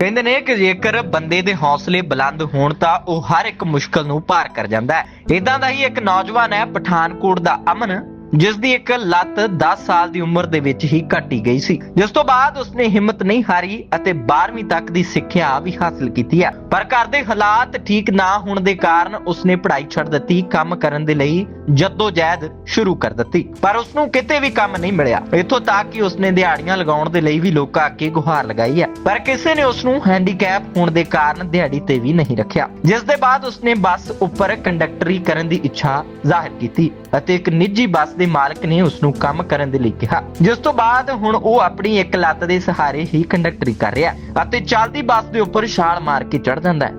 ਕਹਿੰਦੇ ਨੇ ਕਿ ਜੇਕਰ ਬੰਦੇ ਦੇ ਹੌਸਲੇ ਬੁਲੰਦ ਹੋਣ ਤਾਂ ਉਹ ਹਰ ਇੱਕ ਮੁਸ਼ਕਿਲ ਨੂੰ ਪਾਰ ਕਰ ਜਾਂਦਾ ਹੈ। ਇਦਾਂ ਦਾ ਹੀ ਇੱਕ ਨੌਜਵਾਨ ਹੈ ਪਠਾਨਕੋਟ ਦਾ ਅਮਨ। ਜਿਸ ਦੀ ਇੱਕ ਲੱਤ 10 ਸਾਲ ਦੀ ਉਮਰ ਦੇ ਵਿੱਚ ਹੀ ਕੱਟੀ ਗਈ ਸੀ। ਜਿਸ ਤੋਂ ਬਾਅਦ ਉਸਨੇ ਹਿੰਮਤ ਨਹੀਂ ਹਾਰੀ ਅਤੇ 12ਵੀਂ ਤੱਕ ਦੀ ਸਿੱਖਿਆ ਵੀ ਹਾਸਲ ਕੀਤੀ ਹੈ। ਪਰ ਘਰ ਦੇ ਹਾਲਾਤ ਠੀਕ ਨਾ ਹੋਣ ਦੇ ਕਾਰਨ ਉਸਨੇ ਪੜ੍ਹਾਈ ਛੱਡ ਦਿੱਤੀ, ਕੰਮ ਕਰਨ ਦੇ ਲਈ ਜਹਿਦ ਸ਼ੁਰੂ ਕਰ ਦਿੱਤੀ। ਪਰ ਉਸਨੂੰ ਕਿਤੇ ਵੀ ਕੰਮ ਨਹੀਂ ਮਿਲਿਆ। ਇੱਥੋਂ ਤੱਕ ਕਿ ਉਸਨੇ ਦਿਹਾੜੀਆਂ ਲਗਾਉਣ ਦੇ ਲਈ ਵੀ ਲੋਕਾਂ ਅੱਗੇ ਗੁਹਾਰ ਲਗਾਈ ਹੈ। ਪਰ ਕਿਸੇ ਨੇ ਉਸਨੂੰ ਹੈਂਡੀਕੈਪ ਹੋਣ ਦੇ ਕਾਰਨ ਦਿਹਾੜੀ ਤੇ ਵੀ ਨਹੀਂ ਰੱਖਿਆ। ਜਿਸ ਦੇ ਬਾਅਦ ਉਸਨੇ ਬੱਸ ਉੱਪਰ ਕੰਡਕਟਰੀ ਕਰਨ ਦੀ ਇੱਛਾ ਜ਼ਾਹਿਰ ਕੀਤੀ ਅਤੇ ਇੱਕ ਨਿੱਜੀ ਬੱਸ ਦੇ ਮਾਲਕ ਨੇ ਉਸ ਨੂੰ ਕੰਮ ਕਰਨ ਦੇ ਲਈ ਕਿਹਾ। ਜਿਸ ਤੋਂ ਬਾਅਦ ਹੁਣ ਉਹ ਆਪਣੀ ਇੱਕ ਲੱਤ ਦੇ ਸਹਾਰੇ ਹੀ ਕੰਡਕਟਰੀ ਕਰ ਰਿਹਾ ਅਤੇ ਚੱਲਦੀ ਬੱਸ ਦੇ ਉੱਪਰ ਛਾਲ ਮਾਰ ਕੇ ਚੜ ਜਾਂਦਾ ਹੈ।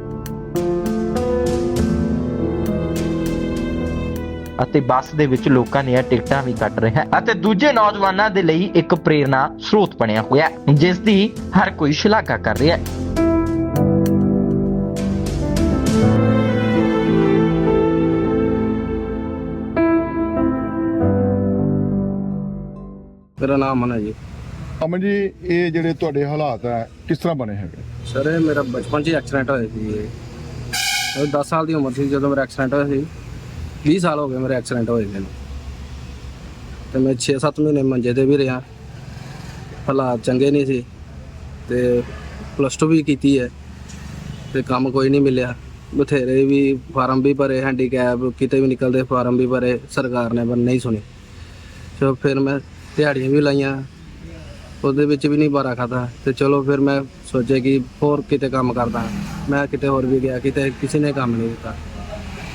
ਅਤੇ ਬੱਸ ਦੇ ਵਿੱਚ ਲੋਕਾਂ ਦੀਆਂ ਟਿਕਟਾਂ ਵੀ ਕੱਟ ਰਿਹਾ ਹੈ ਅਤੇ ਦੂਜੇ ਨੌਜਵਾਨਾਂ ਦੇ ਲਈ ਇੱਕ ਪ੍ਰੇਰਣਾ ਸਰੋਤ ਬਣਿਆ ਹੋਇਆ ਹੈ, ਜਿਸ ਦੀ ਹਰ ਕੋਈ ਸ਼ਲਾਘਾ ਕਰ ਰਿਹਾ ਹੈ। ਮੇਰਾ ਨਾਮ ਅਮਨ ਹੈ ਜੀ। ਅਮਨ ਜੀ ਇਹ ਜਿਹੜੇ ਤੁਹਾਡੇ ਹਾਲਾਤ ਹੈ ਕਿਸ ਤਰ੍ਹਾਂ ਬਣੇ ਹੈਗੇ? ਸਰ ਇਹ ਮੇਰਾ ਬਚਪਨ 'ਚ ਐਕਸੀਡੈਂਟ ਹੋਇਆ ਸੀ ਇਹ ਉਹ 10 ਸਾਲ ਦੀ ਉਮਰ ਸੀ ਜਦੋਂ ਮੇਰਾ ਐਕਸੀਡੈਂਟ ਹੋਇਆ ਸੀ। 20 ਸਾਲ ਹੋ ਗਏ ਮੇਰੇ ਐਕਸੀਡੈਂਟ ਹੋਏ ਨੂੰ ਤੇ ਮੈਂ 6-7 ਮਹੀਨੇ ਮੰਜੇ ਤੇ ਵੀ ਰਿਹਾ। ਹਾਲਾਤ ਚੰਗੇ ਨਹੀਂ ਸੀ। ਤੇ ਪਲੱਸ 2 ਵੀ ਕੀਤੀ ਹੈ। ਤੇ ਕੰਮ ਕੋਈ ਨਹੀਂ ਮਿਲਿਆ। ਬਥੇਰੇ ਵੀ ਫਾਰਮ ਵੀ ਭਰੇ ਹੈਂਡੀਕੈਪ ਕਿਤੇ ਵੀ ਨਿਕਲਦੇ ਫਾਰਮ ਵੀ ਭਰੇ ਸਰਕਾਰ ਨੇ ਪਰ ਨਹੀਂ ਸੁਣੀ। ਸੋ ਫਿਰ ਮੈਂ ਦਿਹਾੜੀਆਂ ਵੀ ਲਾਈਆਂ, ਉਹਦੇ ਵਿੱਚ ਵੀ ਨਹੀਂ ਬਾਰਾ ਖਾਦਾ ਤੇ ਚਲੋ ਫਿਰ ਮੈਂ ਸੋਚਿਆ ਕਿ ਹੋਰ ਕਿਤੇ ਕੰਮ ਕਰਦਾ। ਮੈਂ ਕਿਤੇ ਹੋਰ ਵੀ ਗਿਆ, ਕਿਤੇ ਕਿਸੇ ਨੇ ਕੰਮ ਨਹੀਂ ਦਿੱਤਾ।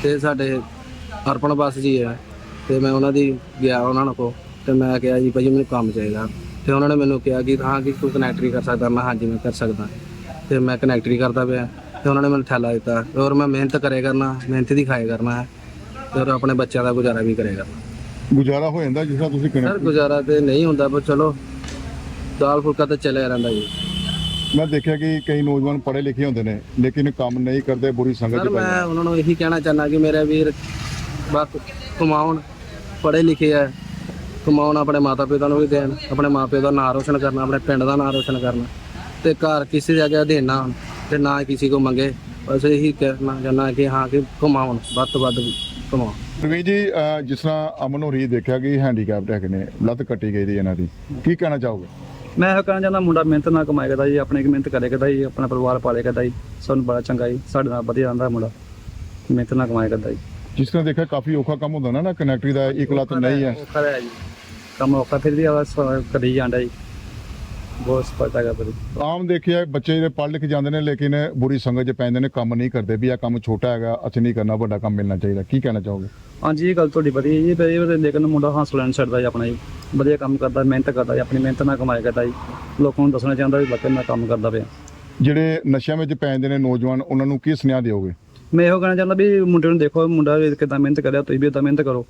ਤੇ ਸਾਡੇ ਅਰਪਣ ਬਸ ਜੀ ਹੈ ਤੇ ਮੈਂ ਉਹਨਾਂ ਦੀ ਗਿਆ ਉਹਨਾਂ ਨੂੰ ਕੋ ਤੇ ਮੈਂ ਕਿਹਾ ਜੀ ਭਾਜੀ ਮੈਨੂੰ ਕੰਮ ਚਾਹੀਦਾ। ਤੇ ਉਹਨਾਂ ਨੇ ਮੈਨੂੰ ਕਿਹਾ ਕਿ ਹਾਂ ਕਿ ਤੂੰ ਕਨੈਕਟਰੀ ਕਰ ਸਕਦਾ। ਮੈਂ ਹਾਂਜੀ, ਮੈਂ ਕਰ ਸਕਦਾ। ਤੇ ਮੈਂ ਕਨੈਕਟਰੀ ਕਰਦਾ ਪਿਆ। ਤੇ ਉਹਨਾਂ ਨੇ ਮੈਨੂੰ ਥੈਲਾ ਦਿੱਤਾ। ਔਰ ਮੈਂ ਮਿਹਨਤ ਕਰੇ ਕਰਨਾ, ਮਿਹਨਤ ਦੀ ਖਾਏ ਕਰਨਾ ਹੈ। ਤੇ ਔਰ ਆਪਣੇ ਬੱਚਿਆਂ ਦਾ ਗੁਜ਼ਾਰਾ ਵੀ ਕਰੇ ਕਰਨਾ। ਗੁਜ਼ਾਰਾ ਹੋ ਜਾਂਦਾ ਜਿਸ ਤਰ੍ਹਾਂ ਤੁਸੀਂ ਸਰ ਗੁਜ਼ਾਰਾ ਤੇ ਨਹੀਂ ਹੁੰਦਾ ਪਰ ਚਲੋ ਦਾਲ ਫੁਲਕਾ ਤਾਂ ਚੱਲਿਆ ਰਹਿੰਦਾ ਜੀ। ਮੈਂ ਦੇਖਿਆ ਕਿ ਕਈ ਨੌਜਵਾਨ ਪੜ੍ਹੇ ਲਿਖੇ ਹੁੰਦੇ ਨੇ ਲੇਕਿਨ ਕੰਮ ਨਹੀਂ ਕਰਦੇ ਬੁਰੀ ਸੰਗਤ ਸਰ ਚ ਪੈ ਮੈਂ ਉਹਨਾਂ ਨੂੰ ਇਹੀ ਕਹਿਣਾ ਚਾਹੁੰਦਾ ਕਿ ਮੇਰੇ ਵੀਰ ਬਸ ਕਮਾਉਣ ਪੜ੍ਹੇ ਲਿਖੇ ਆ। ਕਮਾਉਣ ਆਪਣੇ ਮਾਤਾ ਪਿਤਾ ਨੂੰ ਵੀ ਦੇਣ ਆਪਣੇ ਮਾਪਿਓ ਦਾ ਨਾਂ ਰੋਸ਼ਨ ਕਰਨਾ ਆਪਣੇ ਪਿੰਡ ਦਾ ਨਾਂ ਰੋਸ਼ਨ ਕਰਨਾ। ਤੇ ਘਰ ਕਿਸੇ ਦੇ ਅੱਗੇ ਦੇਣਾ ਤੇ ਨਾ ਕਿਸੇ ਕੋ ਮੰਗੇ। ਬਸ ਇਹੀ ਕਹਿਣਾ ਚਾਹੁੰਦਾ ਕਿ ਹਾਂ ਕਿ ਕਮਾਉਣ ਵੱਧ ਤੋਂ ਵੱਧ ਕਮਾਉਣ। ਪ੍ਰਵੀਨ ਜੀ ਜਿਸ ਤਰ੍ਹਾਂ ਅਮਨ ਹੋਰੀ ਦੇਖਿਆ ਕਿ ਹੈਂਡੀਕੈਪਟ ਹੈਗੇ ਨੇ ਲੱਤ ਕੱਟੀ ਗਈ ਦੀ ਇਹਨਾਂ ਦੀ ਕੀ ਕਹਿਣਾ ਚਾਹੋਗੇ? ਮੈਂ ਇਹ ਕਹਿਣਾ ਚਾਹੁੰਦਾ ਮੁੰਡਾ ਮਿਹਨਤ ਨਾਲ ਕਮਾਏ ਕਰਦਾ ਜੀ ਆਪਣੇ ਮਿਹਨਤ ਕਰੇ ਕਰਦਾ ਜੀ ਆਪਣਾ ਪਰਿਵਾਰ ਪਾਲੇ ਕਰਦਾ ਜੀ ਸਾਨੂੰ ਬੜਾ ਚੰਗਾ ਜੀ ਸਾਡੇ ਨਾਲ ਵਧੀਆ ਰਹਿੰਦਾ ਮੁੰਡਾ ਮਿਹਨਤ ਨਾਲ ਕਮਾਏ ਕਰਦਾ ਜੀ। ਜਿਸ ਤਰ੍ਹਾਂ ਦੇਖਿਆ ਕਾਫੀ ਔਖਾ ਕੰਮ ਹੁੰਦਾ ਨਾ ਨਾ ਕਨੈਕਟਰੀ ਦਾ ਇੱਕ ਲੱਤ ਨਹੀਂ ਹੈ। ਔਖਾ ਹੈ ਜੀ ਕੰਮ ਔਖਾ ਫਿਰ ਵੀ ਆਵਾ ਕਰੀ ਜਾਂਦਾ ਜੀ। ਬਹੁਤ ਸਪਰਤਾ ਕਰਦਾ ਜੀ। ਆਮ ਦੇਖਿਆ ਬੱਚੇ ਜਿਹੜੇ ਪੜ੍ਹ ਲਿਖ ਜਾਂਦੇ ਨੇ ਲੇਕਿਨ ਬੁਰੀ ਸੰਗਤ ਚ ਪੈਂਦੇ ਨੇ ਕੰਮ ਨਹੀਂ ਕਰਦੇ। ਵੀ ਇਹ ਕੰਮ ਛੋਟਾ ਹੈਗਾ ਅਸੀਂ ਨਹੀਂ ਕਰਨਾ ਵੱਡਾ ਕੰਮ ਮਿਲਣਾ ਚਾਹੀਦਾ। ਕੀ ਕਹਿਣਾ ਚਾਹੋਗੇ? ਹਾਂਜੀ ਇਹ ਗੱਲ ਤੁਹਾਡੀ ਵਧੀਆ ਜੀ। ਪਰ ਇਹ ਲੇਕਿਨ ਮੁੰਡਾ ਹੌਸਲਾ ਨਹੀਂ ਛੱਡਦਾ ਜੀ ਆਪਣਾ ਜੀ। ਵਧੀਆ ਕੰਮ ਕਰਦਾ ਮਿਹਨਤ ਕਰਦਾ ਜੀ ਆਪਣੀ ਮਿਹਨਤ ਨਾਲ ਕਮਾਏ ਕਰਦਾ ਜੀ। ਲੋਕਾਂ ਨੂੰ ਦੱਸਣਾ ਚਾਹੁੰਦਾ ਵੀ ਬੱਚੇ ਮੈਂ ਕੰਮ ਕਰਦਾ ਪਿਆ। ਜਿਹੜੇ ਨਸ਼ਿਆਂ ਵਿੱਚ ਪੈ ਜਾਂਦੇ ਨੇ ਨੌਜਵਾਨ ਉਹਨਾਂ ਨੂੰ ਕੀ ਸੁਨੇਹਾ ਦਿਓਗੇ? ਮੈਂ ਇਹੋ ਕਹਿਣਾ ਚਾਹੁੰਦਾ ਵੀ ਮੁੰਡੇ ਨੂੰ ਦੇਖੋ ਮੁੰਡਾ ਵੀ ਕਿਦਾਂ ਮਿਹਨਤ ਕਰਿਆ ਤੁਸੀਂ ਵੀ ਇਦਾਂ ਮਿਹਨਤ ਕਰੋ।